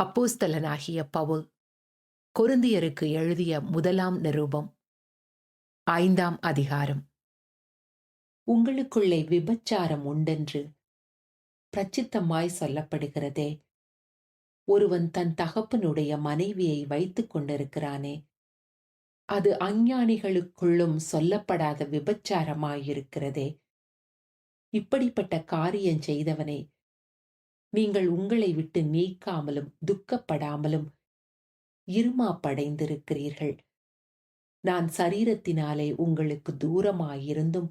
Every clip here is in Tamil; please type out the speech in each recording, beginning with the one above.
அப்போஸ்தலனாகிய பவுல் கொருந்தியருக்கு எழுதிய முதலாம் நிரூபம். ஐந்தாம் அதிகாரம். உங்களுக்குள்ளே விபச்சாரம் உண்டென்று பிரச்சித்தமாய் சொல்லப்படுகிறதே. ஒருவன் தன் தகப்பனுடைய மனைவியை வைத்துக் கொண்டிருக்கிறானே. அது அஞ்ஞானிகளுக்குள்ளும் சொல்லப்படாத விபச்சாரமாயிருக்கிறதே. இப்படிப்பட்ட காரியம் செய்தவனை நீங்கள் உங்களை விட்டு நீக்காமலும் துக்கப்படாமலும் இருமாப்படைந்திருக்கிறீர்கள். நான் சரீரத்தினாலே உங்களுக்கு தூரமாயிருந்தும்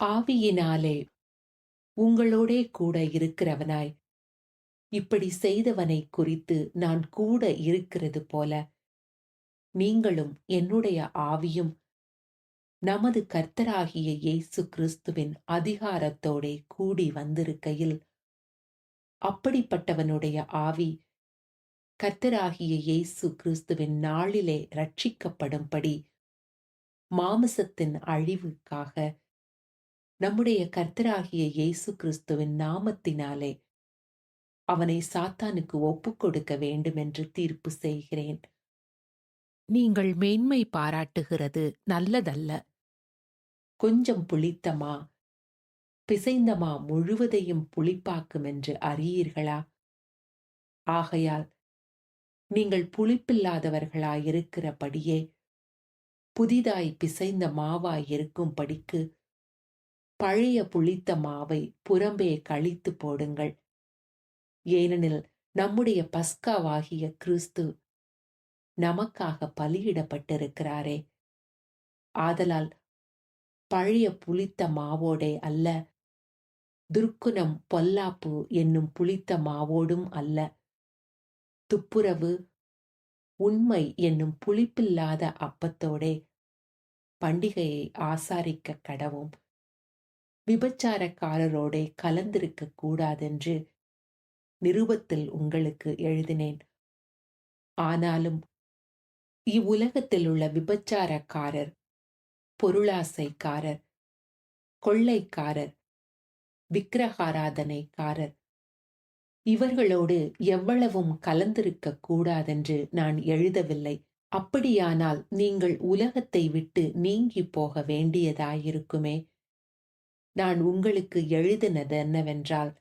ஆவியினாலே உங்களோடே கூட இருக்கிறவனாய். இப்படி செய்தவனை குறித்து நான் கூட இருக்கிறது போல நீங்களும் என்னுடைய ஆவியும் நமது கர்த்தராகிய இயேசு கிறிஸ்துவின் அதிகாரத்தோடே கூடி வந்திருக்கையில் அப்படிப்பட்டவனுடைய ஆவி கர்த்தராகிய இயேசு கிறிஸ்துவின் நாளிலே ரட்சிக்கப்படும்படி மாமிசத்தின் அழிவுக்காக நம்முடைய கர்த்தராகிய இயேசு கிறிஸ்துவின் நாமத்தினாலே அவனை சாத்தானுக்கு ஒப்புக் கொடுக்க வேண்டுமென்று தீர்ப்பு செய்கிறேன். நீங்கள் மேன்மை பாராட்டுகிறது நல்லதல்ல. கொஞ்சம் புளித்தமா பிசைந்தமா முழுவதையும் புளிப்பாக்கும் என்று அறியீர்களா? ஆகையால் நீங்கள் புளிப்பில்லாதவர்களாயிருக்கிறபடியே புதிதாய் பிசைந்த மாவாய் படிக்கு பழைய புளித்த மாவை புறம்பே கழித்து போடுங்கள். ஏனெனில் நம்முடைய பஸ்காவாகிய கிறிஸ்து நமக்காக பலியிடப்பட்டிருக்கிறாரே. ஆதலால் பழைய புளித்த மாவோடே அல்ல துர்க்குணம் பொல்லாப்பு என்னும் புளித்த மாவோடும் அல்ல. துப்புரவு உண்மை என்னும் புளிப்பில்லாத அப்பத்தோடே பண்டிகையை ஆசாரிக்க கடவும். விபச்சாரக்காரரோடே கலந்திருக்க கூடாதென்று நிருபத்தில் உங்களுக்கு எழுதினேன். ஆனாலும் இவ்வுலகத்தில் உள்ள விபச்சாரக்காரர் பொருளாசைக்காரர் கொள்ளைக்காரர் விக்கிரகாராதனைக்காரர். இவர்களோடு எவ்வளவும் கலந்திருக்க கூடாதென்று நான் எழுதவில்லை. அப்படியானால் நீங்கள் உலகத்தை விட்டு நீங்கி போக வேண்டியதாயிருக்குமே. நான் உங்களுக்கு எழுதினது என்னவென்றால்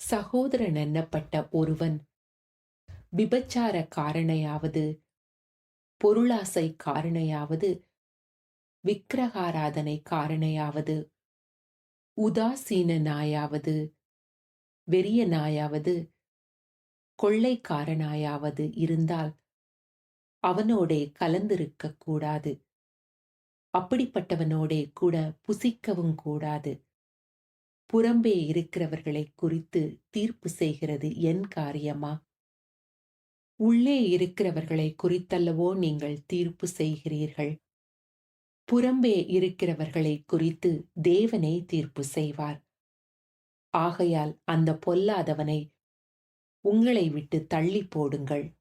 சகோதரன் என்னப்பட்ட ஒருவன்? விபச்சார காரணையாவது பொருளாசை காரணையாவது விக்கிரகாராதனை காரணையாவது உதாசீன நாயாவது வெறிய நாயாவது கொள்ளைக்காரனாயாவது இருந்தால் அவனோடே கலந்திருக்க கூடாது. அப்படிப்பட்டவனோடே கூட புசிக்கவும் கூடாது. புறம்பே இருக்கிறவர்களை குறித்து தீர்ப்பு செய்கிறது என் காரியமா? உள்ளே இருக்கிறவர்களை குறித்தல்லவோ நீங்கள் தீர்ப்பு செய்கிறீர்கள். புறம்பே இருக்கிறவர்களை குறித்து தேவனே தீர்ப்பு செய்வார். ஆகையால் அந்த பொல்லாதவனை உங்களை விட்டு தள்ளி போடுங்கள்.